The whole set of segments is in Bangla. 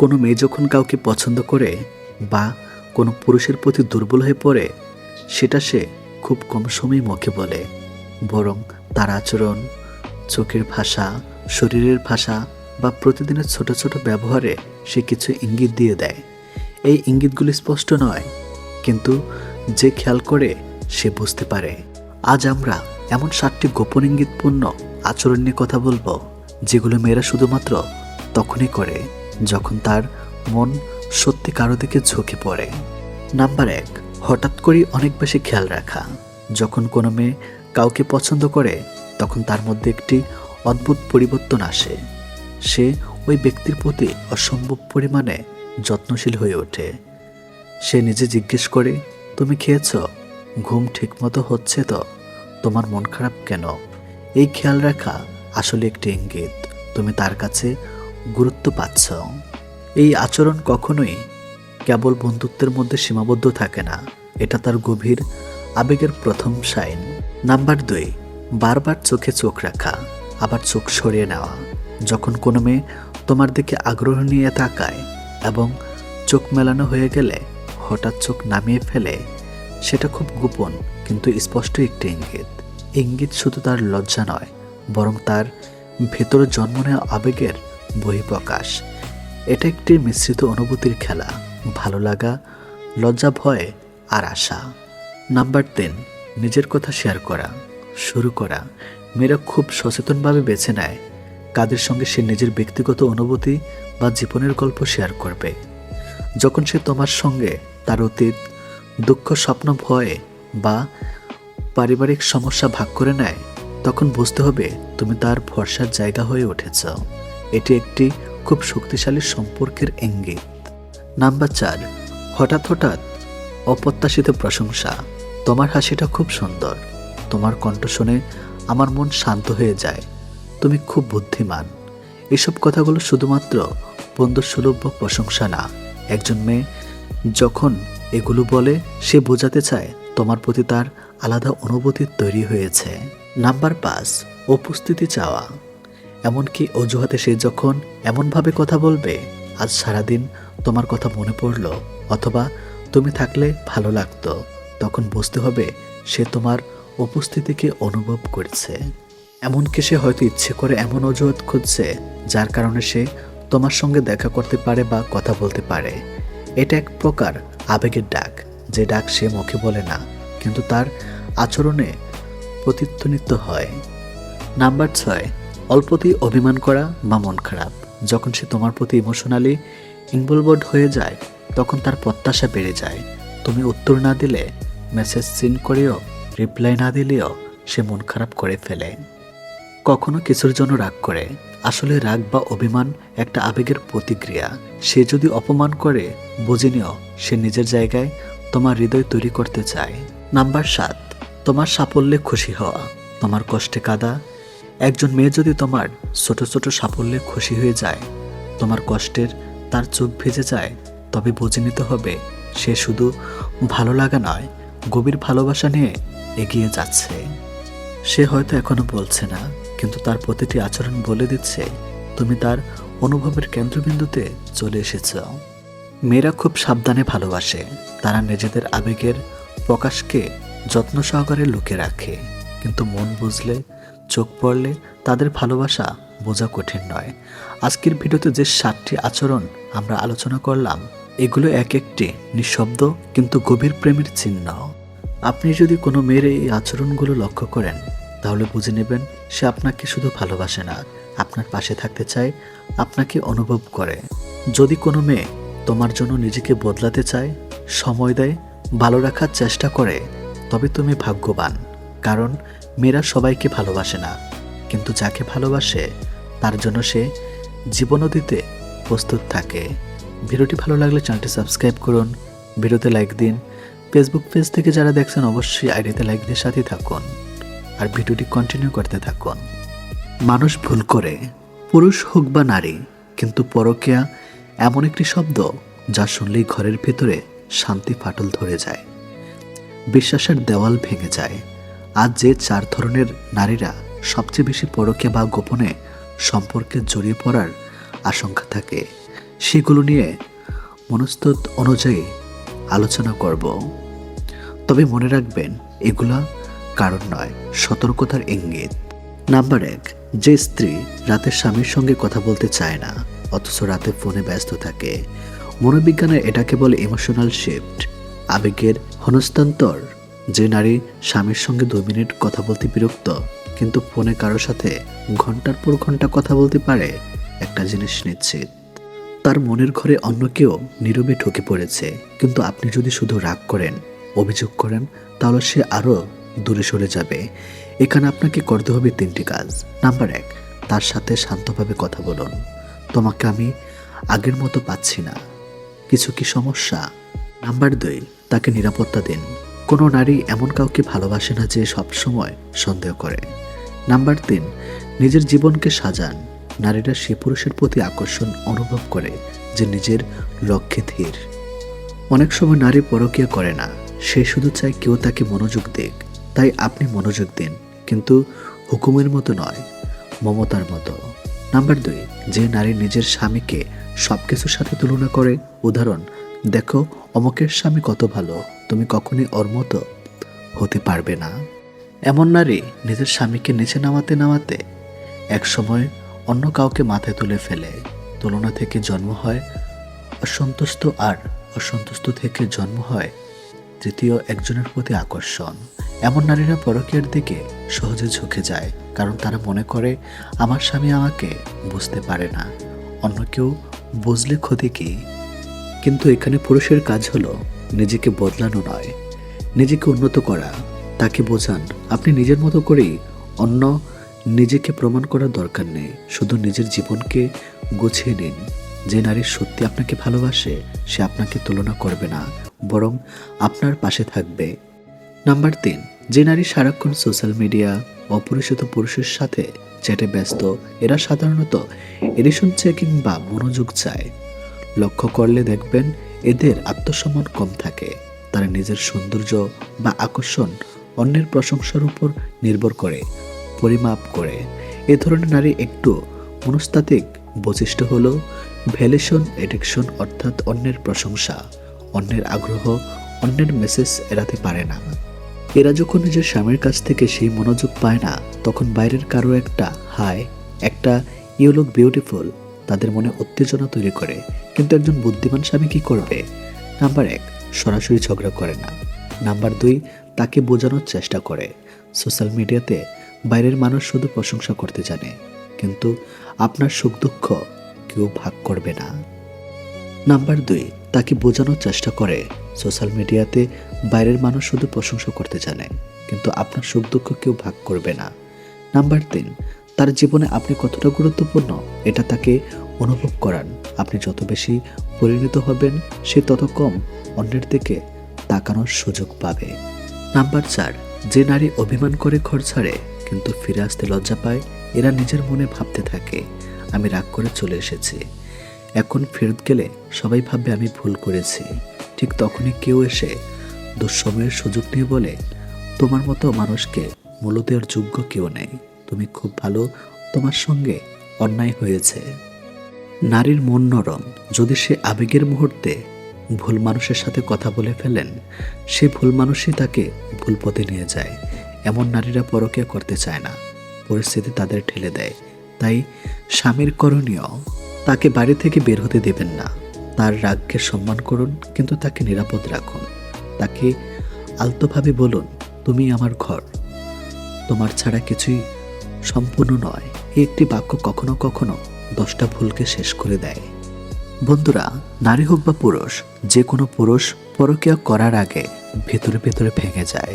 কোনো মেয়ে যখন কাউকে পছন্দ করে বা কোনো পুরুষের প্রতি দুর্বল হয়ে পড়ে, সেটা সে খুব কম সময় মুখে বলে। বরং তার আচরণ, চোখের ভাষা, শরীরের ভাষা বা প্রতিদিনের ছোট ছোট ব্যবহারে সে কিছু ইঙ্গিত দিয়ে দেয়। এই ইঙ্গিতগুলি স্পষ্ট নয়, কিন্তু যে খেয়াল করে সে বুঝতে পারে। আজ আমরা এমন সাতটি গোপন ইঙ্গিতপূর্ণ আচরণ নিয়ে কথা বলব, যেগুলো মেয়েরা শুধুমাত্র তখনই করে। যখন তার মন সত্যি কারও দিকে ঝুঁকে পড়ে। নাম্বার এক, হঠাৎ করেই অনেক বেশি খেয়াল রাখা। যখন কোনো মেয়ে কাউকে পছন্দ করে, তখন তার মধ্যে একটি অদ্ভুত পরিবর্তন আসে। সে ওই ব্যক্তির প্রতি অসম্ভব পরিমাণে যত্নশীল হয়ে ওঠে। সে নিজে জিজ্ঞেস করে, তুমি খেয়েছ? ঘুম ঠিকমতো হচ্ছে তো? তোমার মন খারাপ কেন? এই খেয়াল রাখা আসলে একটি ইঙ্গিত। তুমি তার কাছে গুরুত্ব পাচ্ছ। এই আচরণ কখনোই কেবল বন্ধুত্বের মধ্যে সীমাবদ্ধ থাকে না। এটা তার গভীর, আবেগের প্রথম সাইন। নাম্বার দুই, বারবার চোখে চোখ রাখা, আবার চোখ সরিয়ে নেওয়া। যখন কোনো মেয়ে তোমার দিকে আগ্রহ নিয়ে তাকায় এবং চোখ মেলানো হয়ে গেলে হঠাৎ চোখ নামিয়ে ফেলে, সেটা খুব গোপন কিন্তু স্পষ্ট একটি ইঙ্গিত। ইঙ্গিত শুধু তার লজ্জা নয়, বরং তার ভেতরে জন্ম নেওয়া আবেগের বহিঃপ্রকাশ এটা একটি মিশ্রিত অনুভূতির খেলা, ভালো লাগা, লজ্জা, ভয় আর আশা। নাম্বার তিন, নিজের কথা শেয়ার করা, শুরু করা। মেয়েরা খুব সচেতনভাবে বেছে নেয় কাদের সঙ্গে সে নিজের ব্যক্তিগত অনুভূতি বা জীবনের গল্প শেয়ার করবে। যখন সে তোমার সঙ্গে তার অতীত, দুঃখ, স্বপ্ন, ভয় বা পারিবারিক সমস্যা ভাগ করে নেয়, তখন বুঝতে হবে তুমি তার ভরসার জায়গা হয়ে উঠেছ। এটি একটি খুব শক্তিশালী সম্পর্কের ইঙ্গিত নাম্বার চার, হঠাৎ হঠাৎ অপ্রত্যাশিত প্রশংসা। তোমার হাসিটা খুব সুন্দর। তোমার কণ্ঠ শুনে আমার মন শান্ত হয়ে যায়। তুমি খুব বুদ্ধিমান। এসব কথাগুলো শুধুমাত্র বন্ধুসুলভ প্রশংসা না। একজন মেয়ে যখন এগুলো বলে, সে বোঝাতে চায় তোমার প্রতি তার আলাদা অনুভূতি তৈরি হয়েছে। নাম্বার পাঁচ, উপস্থিতি চাওয়া। এমনকি অজুহাতে সে যখন এমনভাবে কথা বলবে, আজ সারাদিন তোমার কথা মনে পড়ল, অথবা তুমি থাকলে ভালো লাগতো। তখন বুঝতে হবে সে তোমার উপস্থিতিকে অনুভব করছে। এমনকি সে হয়তো ইচ্ছে করে এমন অজুহাত খুঁজছে, যার কারণে সে তোমার সঙ্গে দেখা করতে পারে বা কথা বলতে পারে। এটা এক প্রকার আবেগের ডাক, যে ডাক সে মুখে বলে না, কিন্তু তার আচরণে প্রতিধ্বনিত হয়। নাম্বার ছয় অল্পতেই অভিমান করা বা মন খারাপ। যখন সে তোমার প্রতি ইমোশনালি ইনভলভড হয়ে যায়, তখন তার প্রত্যাশা বেড়ে যায়। তুমি উত্তর না দিলে মেসেজ সিন করেও রিপ্লাই না দিলেও সে মন খারাপ করে ফেলে। কখনো কিছুর জন্য রাগ করে। আসলে রাগ বা অভিমান একটা আবেগের প্রতিক্রিয়া। সে যদি অপমান করে, বুঝে নিও সে নিজের জায়গায় তোমার হৃদয় তৈরি করতে চায়। নাম্বার সাত, তোমার সাফল্যে খুশি হওয়া। তোমার কষ্টে কাদা একজন মেয়ে যদি তোমার ছোট ছোট সাফল্যে খুশি হয়ে যায়, তোমার কষ্টের তার চোখ ভেজে যায়, তবে বুঝে নিতে হবে সে শুধু ভালো লাগা নয়, গভীর ভালোবাসা নিয়ে এগিয়ে যাচ্ছে। সে হয়তো এখনও বলছে না, কিন্তু তার প্রতিটি আচরণ বলে দিচ্ছে, তুমি তার অনুভবের কেন্দ্রবিন্দুতে চলে এসেছ। মেয়েরা খুব সাবধানে ভালোবাসে, তারা নিজেদের আবেগের প্রকাশকে যত্ন সহকারে লুকে রাখে, কিন্তু মন বুঝলে চোখ পড়লে তাদের ভালোবাসা বোঝা কঠিন নয়। আজকের ভিডিওতে যে সাতটি আচরণ আমরা আলোচনা করলাম, এগুলো এক একটি নিঃশব্দ কিন্তু গভীর প্রেমের চিহ্ন। আপনি যদি কোনো মেয়ের এই আচরণগুলো লক্ষ্য করেন, তাহলে বুঝে নেবেন সে আপনাকে শুধু ভালোবাসে না, আপনার পাশে থাকতে চায়, আপনাকে অনুভব করে। যদি কোনো মেয়ে তোমার জন্য নিজেকে বদলাতে চায়, সময় দেয়, ভালো রাখার চেষ্টা করে, তবে তুমি ভাগ্যবান। কারণ মেয়েরা সবাইকে ভালোবাসে না। কিন্তু যাকে ভালোবাসে, তার জন্য সে জীবনও দিতে প্রস্তুত থাকে। ভিডিওটি ভালো লাগলে চ্যানেলটি সাবস্ক্রাইব করুন, ভিডিওতে লাইক দিন। ফেসবুক পেজ থেকে যারা দেখছেন, অবশ্যই আইডিতে লাইক দিয়ে সাথে থাকুন। আর ভিডিওটি কন্টিনিউ করতে থাকুন। মানুষ ভুল করে, পুরুষ হোক বা নারী, কিন্তু পরকিয়া এমন একটি শব্দ যা শুনলেই ঘরের ভেতরে শান্তি ফাটল ধরে যায়। বিশ্বাসের দেওয়াল ভেঙে যায়। আজ যে চার ধরনের নারীরা সবচেয়ে বেশি পরকে বা গোপনে সম্পর্কে জড়িয়ে পড়ার আশঙ্কা থাকে, সেগুলো নিয়ে মনস্তত্ অনুযায়ী আলোচনা করব। তবে মনে রাখবেন, এগুলা কারণ নয়, সতর্কতার ইঙ্গিত। নাম্বার এক, যে স্ত্রী রাতে স্বামীর সঙ্গে কথা বলতে চায় না, অথচ রাতে ফোনে ব্যস্ত থাকে, মনোবিজ্ঞানে এটাকে বলে ইমোশনাল শিফট আবেগের হনস্তান্তর যে নারী স্বামীর সঙ্গে দুই মিনিট কথা বলতে বিরক্ত, কিন্তু ফোনে কারোর সাথে ঘণ্টার পর ঘণ্টা কথা বলতে পারে, একটা জিনিস নিশ্চিত। তার মনের ঘরে অন্য কেউ নীরবে ঢুকে পড়েছে, কিন্তু আপনি যদি শুধু রাগ করেন, অভিযোগ করেন, তাহলে সে আরও দূরে সরে যাবে। এখানে আপনাকে করতে হবে তিনটি কাজ। নাম্বার এক, তার সাথে শান্তভাবে কথা বলুন। তোমাকে আমি আগের মতো পাচ্ছি না। কিছু কি সমস্যা? নাম্বার দুই, তাকে নিরাপত্তা দিন। কোনো নারী এমন কাউকে ভালোবাসে না যে সবসময় সন্দেহ করে। নাম্বার তিন, নিজের জীবনকে সাজান। নারীরা সে পুরুষের প্রতি আকর্ষণ অনুভব করে যে নিজের লক্ষ্যে ধীর। অনেক সময় নারী পরকীয়া করে না। সে শুধু চায় কেউ তাকে মনোযোগ দিক। তাই আপনি মনোযোগ দিন, কিন্তু হুকুমের মতো নয়, মমতার মতো। নাম্বার দুই, যে নারী নিজের স্বামীকে সব কিছুর সাথে তুলনা করে, উদাহরণ দেখো, অমকের স্বামী কত ভালো, তুমি কখনই ওর মতো হতে পারবে না। এমন নারী নিজের স্বামীকে নিচে নামাতে নামাতে এক সময় অন্য কাউকে মাথায় তুলে ফেলে। তুলনা থেকে জন্ম হয় অসন্তুষ্ট আর অসন্তুষ্ট থেকে জন্ম হয় তৃতীয় একজনের প্রতি আকর্ষণ। এমন নারীরা পরকীয়ার দিকে সহজে ঝুঁকে যায়, কারণ তারা মনে করে, আমার স্বামী আমাকে বুঝতে পারে না। অন্য কেউ বুঝলে ক্ষতি কি? কিন্তু এখানে পুরুষের কাজ হলো নিজেকে বদলানো নয়। নিজেকে উন্নত করা। তাকে বোঝান, আপনি নিজের মতো করেই অন্য নিজেকে প্রমাণ করার দরকার নেই। শুধু নিজের জীবনকে গুছিয়ে নিন। যে নারী সত্যি আপনাকে ভালোবাসে, সে আপনাকে তুলনা করবে না, বরং আপনার পাশে থাকবে। নাম্বার তিন, যে নারী সারাক্ষণ সোশ্যাল মিডিয়া, অপরিচিত পুরুষের সাথে চ্যাটে ব্যস্ত, এরা সাধারণত এডিশন চেকিং বা মনোযোগ চায়। লক্ষ্য করলে দেখবেন এদের আত্মসম্মান কম থাকে। তারা নিজের সৌন্দর্য বা আকর্ষণ অন্যের প্রশংসার উপর নির্ভর করে, পরিমাপ করে। এ ধরনের নারী একটু মনস্তাত্ত্বিক বৈশিষ্ট্য হলো ভ্যালেশন এডিকশন অর্থাৎ অন্যের প্রশংসা, অন্যের আগ্রহ, অন্যের মেসেজ এড়াতে পারে না। এরা যখন নিজের স্বামীর কাছ থেকে সেই মনোযোগ পায় না, তখন বাইরের কারও একটা হাই, একটা ইউ লুক বিউটিফুল তাদের মনে উত্তেজনা তৈরি করে। কিন্তু একজন বুদ্ধিমান স্বামী কি করবে? নাম্বার এক, সরাসরি ঝগড়া করে না। নাম্বার দুই, তাকে বোঝানোর চেষ্টা করে। সোশ্যাল মিডিয়াতে বাইরের মানুষ শুধু প্রশংসা করতে জানে, কিন্তু আপনার সুখ দুঃখ কেউ ভাগ করবে না। নাম্বার দুই, তাকে বোঝানোর চেষ্টা করে। সোশ্যাল মিডিয়াতে বাইরের মানুষ শুধু প্রশংসা করতে জানে, কিন্তু আপনার সুখ দুঃখ কেউ ভাগ করবে না। নাম্বার তিন তার জীবনে আপনি কতটা গুরুত্বপূর্ণ এটা তাকে অনুভব করান। আপনি যত বেশি পরিণত হবেন, সে তত কম অন্যের দিকে তাকানোর সুযোগ পাবে। নাম্বার চার, যে নারী অভিমান করে ঘর ছাড়ে, কিন্তু ফিরে আসতে লজ্জা পায়, এরা নিজের মনে ভাবতে থাকে, আমি রাগ করে চলে এসেছি। এখন ফেরত গেলে সবাই ভাববে আমি ভুল করেছি। ঠিক তখনই কেউ এসে দুঃসময়ের সুযোগ নিয়ে বলে, তোমার মতো মানুষকে মূল্য দেওয়ার যোগ্য কেউ নেই। তুমি খুব ভালো, তোমার সঙ্গে অন্যায় হয়েছে। নারীর মন নরম, যদি সে আবেগের মুহূর্তে ভুল মানুষের সাথে কথা বলে ফেলেন, সে ভুল মানুষই তাকে ভুল পথে নিয়ে যায়। এমন নারীরা পরকীয়া করতে চায় না, পরিস্থিতি তাদের ঠেলে দেয়। তাই স্বামীর করণীয়, তাকে বাড়ি থেকে বের হতে দেবেন না। তার রাগকে সম্মান করুন, কিন্তু তাকে নিরাপদ রাখুন। তাকে আলতোভাবে বলুন, তুমি আমার ঘর। তোমার ছাড়া কিছুই সম্পূর্ণ নয়। একটি বাক্য কখনো কখনো দশটা ভুলকে শেষ করে দেয়। বন্ধুরা, নারী হোক বা পুরুষ, যে কোনো পুরুষ পরকীয়া করার আগে ভেতরে ভেতরে ভেঙে যায়।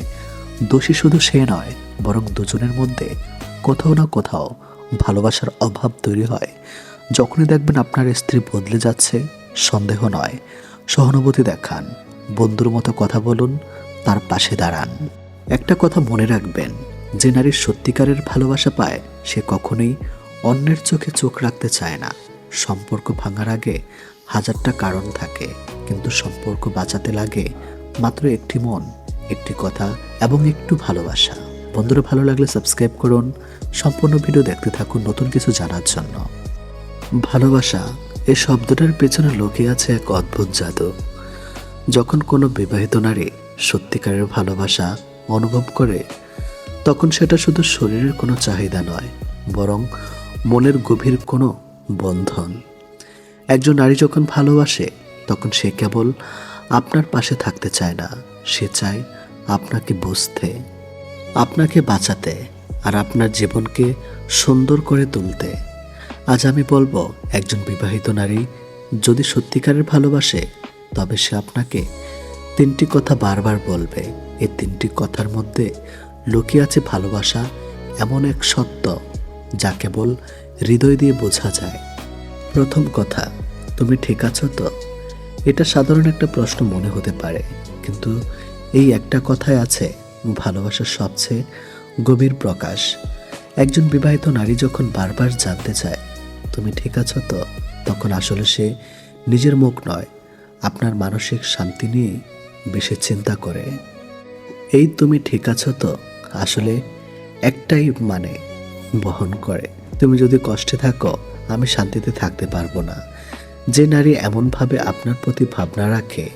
দোষী শুধু সে নয়, বরং দুজনের মধ্যে কোথাও না কোথাও ভালোবাসার অভাব তৈরি হয়। যখনই দেখবেন আপনার স্ত্রী বদলে যাচ্ছে, সন্দেহ নয়। সহানুভূতি দেখান, বন্ধুর মতো কথা বলুন, তার পাশে দাঁড়ান। একটা কথা মনে রাখবেন যে নারীর সত্যিকারের ভালোবাসা পায়, সে কখনোই অন্যের চোখে চোখ রাখতে চায় না। সম্পর্ক ভাঙার আগে হাজারটা কারণ থাকে, কিন্তু সম্পর্ক বাঁচাতে লাগে মাত্র একটি মন, একটি কথা এবং একটু ভালোবাসা। বন্ধুরা, ভালো লাগলে সাবস্ক্রাইব করুন। সম্পূর্ণ ভিডিও দেখতে থাকুন নতুন কিছু জানার জন্য। ভালোবাসা এই শব্দটার পেছনে লুকিয়ে আছে এক অদ্ভুত জাদু। যখন কোনো বিবাহিত নারী সত্যিকারের ভালোবাসা অনুভব করে তখন সেটা শুধু শরীরের কোনো চাহিদা নয়, বরং মনের গভীর কোনো বন্ধন। একজন নারী যখন ভালোবাসে, তখন সে কেবল আপনার পাশে থাকতে চায় না, সে চায় আপনাকে বুঝতে, আপনাকে বাঁচাতে আর আপনার জীবনকে সুন্দর করে তুলতে। আজ আমি বলব, একজন বিবাহিত নারী যদি সত্যিকারের ভালোবাসে, তবে সে আপনাকে তিনটি কথা বারবার বলবে। এই তিনটি কথার মধ্যে লুকিয়ে আছে ভালোবাসা এমন এক সত্য যা কেবল হৃদয় দিয়ে বোঝা যায়। প্রথম কথা, তুমি ঠিক আছো তো? এটা সাধারণ একটা প্রশ্ন মনে হতে পারে, কিন্তু এই একটা কথায় আছে ভালোবাসার সবচেয়ে গভীর প্রকাশ। একজন বিবাহিত নারী যখন বারবার জানতে চায়, তুমি ঠিক আছো তো? তখন আসলে সে নিজের মুখ নয়, আপনার মানসিক শান্তি নিয়ে বেশি চিন্তা করে। এই তুমি ঠিক আছো তো? আসলে একটাই মানে বহন করে। তুমি যদি কষ্টে থাকো, আমি শান্তিতে থাকতে পারব না। যে নারী এমনভাবে আপনার প্রতি ভাবনা রাখে,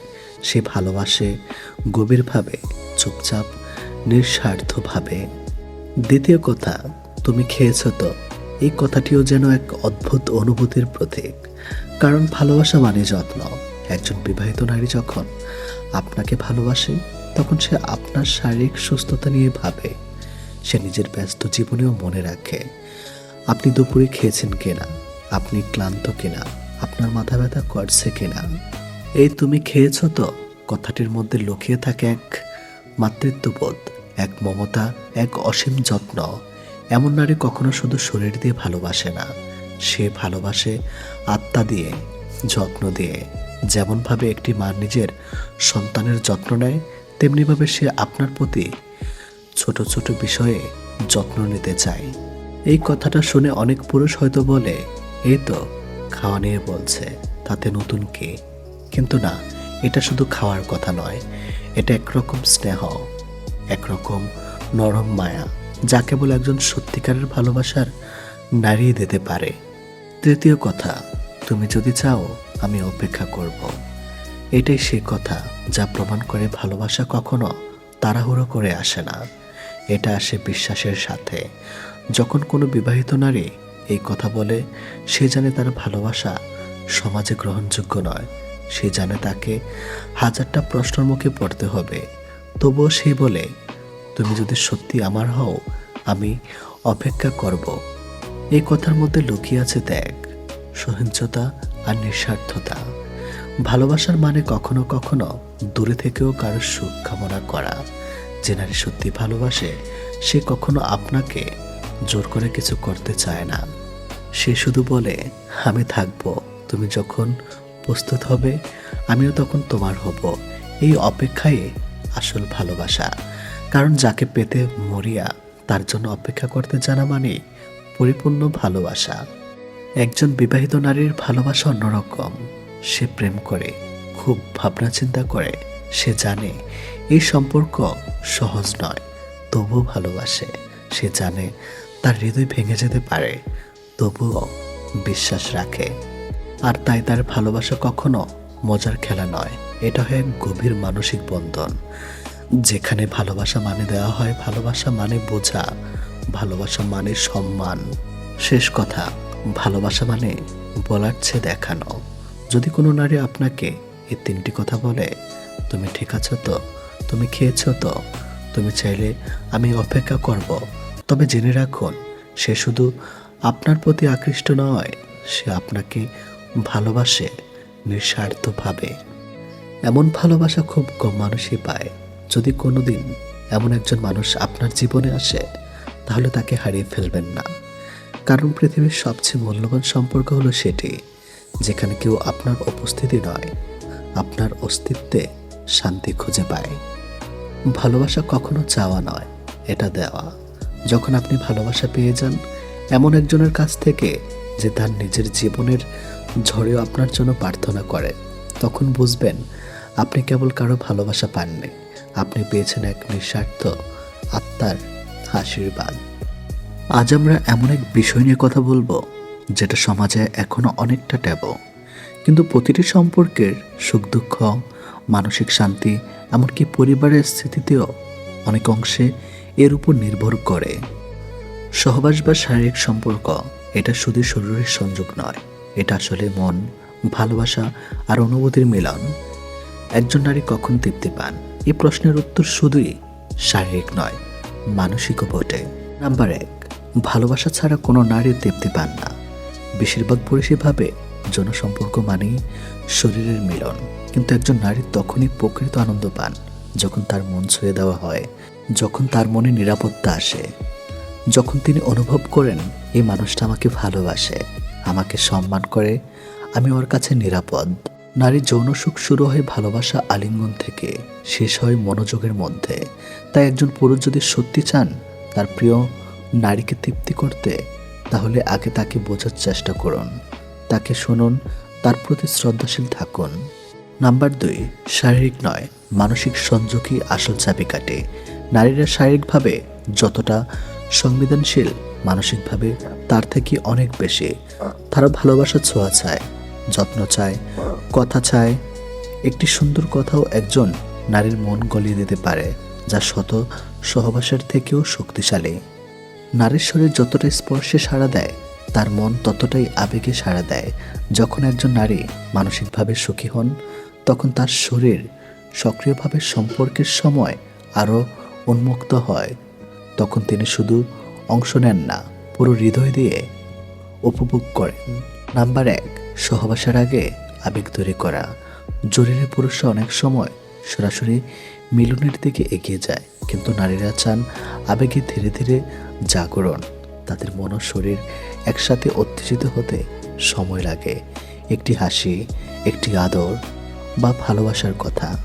সে ভালোবাসে, গভীরভাবে, চুপচাপ, নিঃস্বার্থভাবে। দ্বিতীয় কথা, তুমি খেয়েছো তো? এই কথাটিও যেন এক অদ্ভুত অনুভূতির প্রতীক। কারণ ভালোবাসা মানে যত্ন। একজন বিবাহিত নারী যখন আপনাকে ভালোবাসে তখন সে আপনার শারীরিক সুস্থতা নিয়ে ভাবে। সে নিজের ব্যস্ত জীবনেও মনে রাখে, আপনি দুপুরে খেয়েছেন কিনা, আপনি ক্লান্ত কিনা, আপনার মাথা ব্যথা করছে কিনা। এই তুমি খেয়েছ তো? কথাটির মধ্যে লুকিয়ে থাকে এক মাতৃত্ববোধ, এক মমতা, এক অসীম যত্ন। এমন নারী কখনো শুধু শরীর দিয়ে ভালোবাসে না, সে ভালোবাসে আত্মা দিয়ে, যত্ন দিয়ে। যেমনভাবে একটি মা নিজের সন্তানের যত্ন নেয় তেমনিভাবে সে আপনার প্রতি ছোট ছোট বিষয়ে যত্ন নিতে চায়। এই কথাটা শুনে অনেক পুরুষ হয়তো বলে এই তো খাওয়া নিয়ে বলছে, তাতে নতুন কে? কিন্তু না, এটা শুধু খাওয়ার কথা নয়, এটা একরকম স্নেহ, একরকম নরম মায়া, যা কেবল একজন সত্যিকারের ভালোবাসার নাড়িয়ে দিতে পারে। তৃতীয় কথা, তুমি যদি চাও, আমি অপেক্ষা করব। এটাই সেই কথা যা প্রমাণ করে ভালোবাসা কখনো তাড়াহুড়ো করে আসে না। এটা আসে বিশ্বাসের সাথে। যখন কোনো বিবাহিত নারী এই কথা বলে, সে জানে তার ভালোবাসা সমাজে গ্রহণযোগ্য নয়। সে জানে তাকে হাজারটা প্রশ্নের মুখে পড়তে হবে। তবুও সে বলে, তুমি যদি সত্যি আমার হও, আমি অপেক্ষা করব। এই কথার মধ্যে লুকিয়ে আছে ত্যাগ, সহিংসতা আর নিঃস্বার্থতা। ভালোবাসার মানে কখনো কখনো দূরে থেকেও কারোর সুখ কামনা করা। যে নারী সত্যি ভালোবাসে, সে কখনো আপনাকে জোর করে কিছু করতে চায় না। সে শুধু বলে, আমি থাকব, তুমি যখন প্রস্তুত হবে, আমিও তখন তোমার হব। এই অপেক্ষায় আসল ভালোবাসা। কারণ যাকে পেতে মরিয়া, তার জন্য অপেক্ষা করতে জানা মানে পরিপূর্ণ ভালোবাসা। একজন বিবাহিত নারীর ভালোবাসা অন্যরকম। সে প্রেম করে, খুব ভাবনা চিন্তা করে, সে জানে এই সম্পর্ক সহজ নয়, তবুও ভালোবাসে। সে জানে তার হৃদয় ভেঙে যেতে পারে, তবুও বিশ্বাস রাখে। আর তাই তার ভালোবাসা কখনো মজার খেলা নয়, এটা হয় গভীর মানসিক বন্ধন। যেখানে ভালোবাসা মানে দেওয়া হয়, ভালোবাসা মানে বোঝা, ভালোবাসা মানে সম্মান। শেষ কথা, ভালোবাসা মানে বলার চেয়ে দেখানো। যদি কোনো নারী আপনাকে এই তিনটি কথা বলে, তুমি ঠিক আছো তো? তুমি খেয়েছো তো? তুমি চাইলে আমি অপেক্ষা করব। তবে জেনে রাখুন, সে শুধু আপনার প্রতি আকৃষ্ট নয়, সে আপনাকে ভালোবাসে, নিঃস্বার্থভাবে। এমন ভালোবাসা খুব কম মানুষই পায়। যদি কোনোদিন এমন একজন মানুষ আপনার জীবনে আসে, তাহলে তাকে হারিয়ে ফেলবেন না। কারণ পৃথিবীর সবচেয়ে মূল্যবান সম্পর্ক হলো সেটি। যেখানে কেউ আপনার উপস্থিতি নয়, আপনার অস্তিত্বে শান্তি খুঁজে পায়। ভালোবাসা কখনো চাওয়া নয়, এটা দেওয়া। যখন আপনি ভালোবাসা পেয়ে যান, এমন একজনের কাছ থেকে যে তার নিজের জীবনের ঝড়েও আপনার জন্য প্রার্থনা করে, তখন বুঝবেন আপনি কেবল কারও ভালোবাসা পাননি, আপনি পেয়েছেন এক নিঃস্বার্থ আত্মার আশীর্বাদ। আজ আমরা এমন এক বিষয় নিয়ে কথা বলব যেটা সমাজে এখনও অনেকটা ট্যাবো। কিন্তু প্রতিটি সম্পর্কের সুখ, দুঃখ, মানসিক শান্তি, এমনকি পরিবারের স্থিতিতেও অনেক অংশে এর উপর নির্ভর করে। সহবাস বা শারীরিক সম্পর্ক, এটা শুধু শরীরের সংযোগ নয়, এটা আসলে মন, ভালোবাসা আর অনুভূতির মিলন। একজন নারী কখন তৃপ্তি পান? এই প্রশ্নের উত্তর শুধুই শারীরিক নয়, মানসিকও বটে। নাম্বার এক, ভালোবাসা ছাড়া কোনো নারী তৃপ্তি পান না। বেশিরভাগ পুরুষই ভাবে জনসম্পর্ক মানেই শরীরের মিলন। কিন্তু একজন নারী তখনই প্রকৃত আনন্দ পান, যখন তার মন ছুঁয়ে দেওয়া হয়, যখন তার মনে নিরাপত্তা আসে। যখন তিনি অনুভব করেন, এই মানুষটা আমাকে ভালোবাসে, আমাকে সম্মান করে, আমি ওর কাছে নিরাপদ। নারীর যৌন সুখ শুরু হয় ভালোবাসা আলিঙ্গন থেকে, শেষ হয় মনোযোগের মধ্যে। তাই একজন পুরুষ যদি সত্যি চান, তার প্রিয় নারীকে তৃপ্তি করতে তাহলে আগে তাকে বোঝার চেষ্টা করুন। তাকে শুনুন, তার প্রতি শ্রদ্ধাশীল থাকুন। নাম্বার দুই, শারীরিক নয়, মানসিক সংযোগই আসল চাবিকাঠি নারীরা শারীরিকভাবে যতটা সংবেদনশীল, মানসিকভাবে তার থেকে অনেক বেশি। তারা ভালোবাসা ছোঁয়া চায়, যত্ন চায়, কথা চায়। একটি সুন্দর কথাও একজন নারীর মন গলিয়ে দিতে পারে, যা শত সহবাসের থেকেও শক্তিশালী। নারীর শরীর যতটা স্পর্শে সাড়া দেয়, তার মন ততটাই আবেগে সাড়া দেয়। যখন একজন নারী মানসিকভাবে সুখী হন, তখন তার শরীর সক্রিয়ভাবে সম্পর্কের সময় আরও উন্মুক্ত হয়। তখন তিনি শুধু অংশ নেন না, পুরো হৃদয় দিয়ে উপভোগ করেন। নাম্বার এক, সহবাসের আগে আবেগ তৈরি করা। জরুরি পুরুষরা অনেক সময় সরাসরি মিলনের দিকে এগিয়ে যায়, কিন্তু নারীরা চান আবেগে ধীরে ধীরে জাগরণ। তাদের মন শরীর একসাথে উত্তেজিত হতে সময় লাগে। একটি হাসি, একটি আদর বা ভালোবাসার কথা।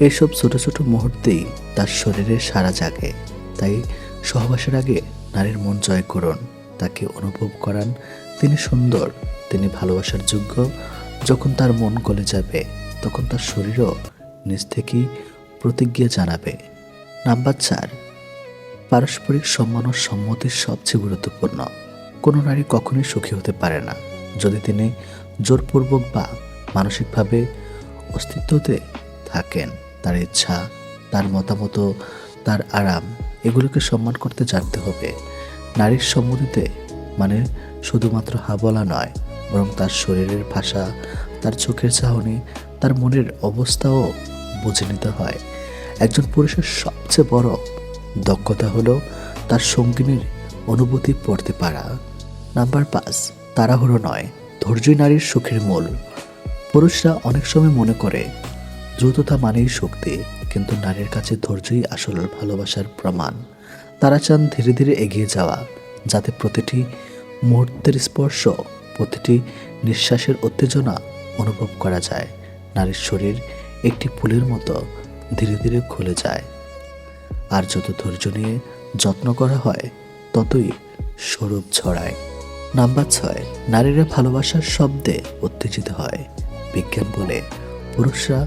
এসব ছোট ছোট মুহূর্তেই তার শরীরে সারা জাগে। তাই সহবাসের আগে নারীর মন জয় করুন। তাকে অনুভব করান তিনি সুন্দর, তিনি ভালোবাসার যোগ্য। যখন তার মন গলে যাবে, তখন তার শরীরও নিজ থেকেই প্রতিজ্ঞা জানাবে। নাম্বার চার পারস্পরিক সম্মান ও সম্মতি সবচেয়ে গুরুত্বপূর্ণ। কোনো নারী কখনোই সুখী হতে পারে না। যদি তিনি জোরপূর্বক বা মানসিকভাবে অস্তিত্বতে থাকেন, তার ইচ্ছা, তার মতামত, তার আরাম, এগুলোকে সম্মান করতে জানতে হবে। নারীর সম্মতিতে মানে শুধুমাত্র হা বলা নয়, বরং তার শরীরের ভাষা, তার চোখের চাহনি, তার মনের অবস্থাও বুঝে নিতে হয়। একজন পুরুষের সবচেয়ে বড় দক্ষতা হলো তার সঙ্গিনীর অনুভূতি পড়তে পারা। নাম্বার পাঁচ, তাড়াহুড়ো নয়, ধৈর্যই নারীর সুখের মূল। পুরুষরা অনেক সময় মনে করে, দ্রুততা মানেই শক্তি, কিন্তু নারীর কাছে ধৈর্যই আসল ভালোবাসার প্রমাণ। তারা চান ধীরে ধীরে এগিয়ে যাওয়া, যাতে প্রতিটি মুহূর্তের স্পর্শ, প্রতিটি নিঃশ্বাসের উত্তেজনা অনুভব করা যায়। নারীর শরীর একটি ফুলের মতো ধীরে ধীরে খুলে যায়। আর যত ধৈর্য নিয়ে যত্ন করা হয়, ততই স্বরূপ ছড়ায়। নাম্বার ছয়, নারীরা ভালোবাসার শব্দে উত্তেজিত হয়। বিজ্ঞান বলে, পুরুষরা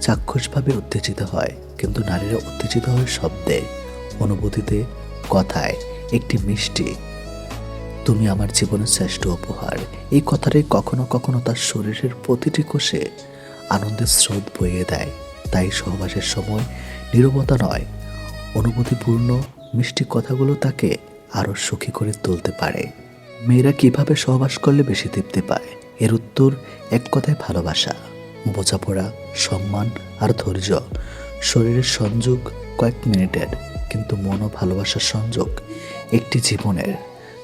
চাক্ষুষভাবে উত্তেজিত হয়, কিন্তু নারীরা উত্তেজিত হয় শব্দে, অনুভূতিতে, কথায়। একটি মিষ্টি, তুমি আমার জীবনের শ্রেষ্ঠ উপহার। এই কথাটাই কখনো কখনো তার শরীরের প্রতিটি কোষে আনন্দের স্রোত বইয়ে দেয়। তাই সহবাসের সময় নীরবতা নয় অনুভূতিপূর্ণ মিষ্টি কথাগুলো তাকে আরও সুখী করে তুলতে পারে। মেয়েরা কীভাবে সহবাস করলে বেশি তৃপ্তি পায়? এর উত্তর, এক কথায় ভালোবাসা, বোঝাপড়া, সম্মান আর ধৈর্য। শরীরের সংযোগ কয়েক মিনিটের, কিন্তু মন ও ভালোবাসার সংযোগ একটি জীবনের।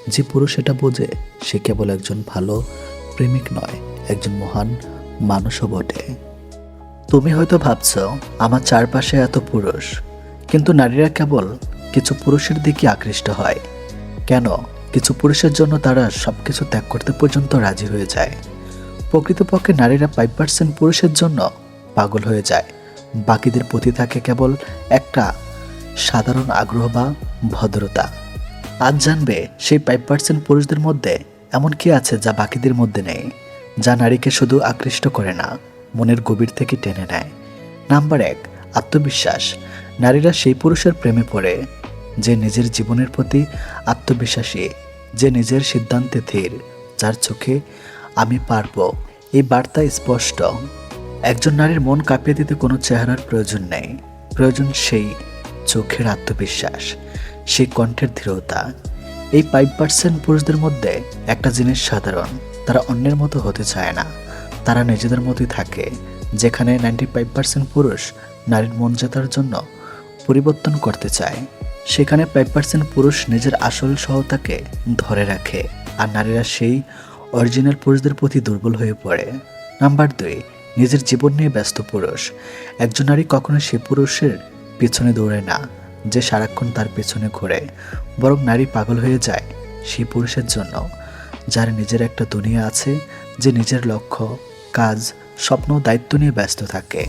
যে পুরুষ এটা বোঝে, সে কেবল একজন ভালো প্রেমিক নয়, একজন মহান মানুষও বটে। তুমি হয়তো ভাবছ, আমার চারপাশে এত পুরুষ কিন্তু নারীরা কেবল কিছু পুরুষের দিকে আকৃষ্ট হয়। কেন? কিছু পুরুষের জন্য তারা সব কিছু ত্যাগ করতে পর্যন্ত রাজি হয়ে যায়। প্রকৃতপক্ষে নারীরা ফাইভ পার্সেন্ট পুরুষের জন্য পাগল হয়ে যায়। বাকিদের প্রতি থাকে কেবল একটা সাধারণ আগ্রহ বা ভদ্রতা। আজ জানবে সেই ফাইভ পার্সেন্ট পুরুষদের মধ্যে এমন কি আছে যা বাকিদের মধ্যে নেই, যা নারীকে শুধু আকৃষ্ট করে না, মনের গভীর থেকে টেনে নেয়। নাম্বার এক, আত্মবিশ্বাস। নারীরা সেই পুরুষের প্রেমে পড়ে, যে নিজের জীবনের প্রতি আত্মবিশ্বাসী, যে নিজের সিদ্ধান্তে ধীর, যার চোখে আমি পারব। এই বার্তা স্পষ্ট। একজন নারীর মন কাঁপিয়ে দিতে কোনো চেহারার প্রয়োজন নেই। প্রয়োজন সেই চোখের আত্মবিশ্বাস, সেই কণ্ঠের দৃঢ়তা এই ফাইভ পার্সেন্ট পুরুষদের মধ্যে একটা জিনিস সাধারণ, তারা অন্যের মতো হতে চায় না। তারা নিজেদের মতোই থাকে, যেখানে নাইনটি ফাইভ পার্সেন্ট পুরুষ নারীর মন জেতার জন্য পরিবর্তন করতে চায়। সেখানে ফাইভ পার্সেন্ট পুরুষ নিজের আসল সহতাকে ধরে রাখে আর নারীরা সেই অরিজিনাল পুরুষদের প্রতি দুর্বল হয়ে পড়ে। নাম্বার দুই, নিজের জীবন নিয়ে ব্যস্ত পুরুষ। একজন নারী কখনো সে পুরুষের পেছনে দৌড়ে না, যে সারাক্ষণ তার পেছনে ঘোরে। বরং নারী পাগল হয়ে যায় সেই পুরুষের জন্য, যার নিজের একটা দুনিয়া আছে, যে নিজের লক্ষ্য, কাজ, স্বপ্ন, দায়িত্ব নিয়ে ব্যস্ত থাকে।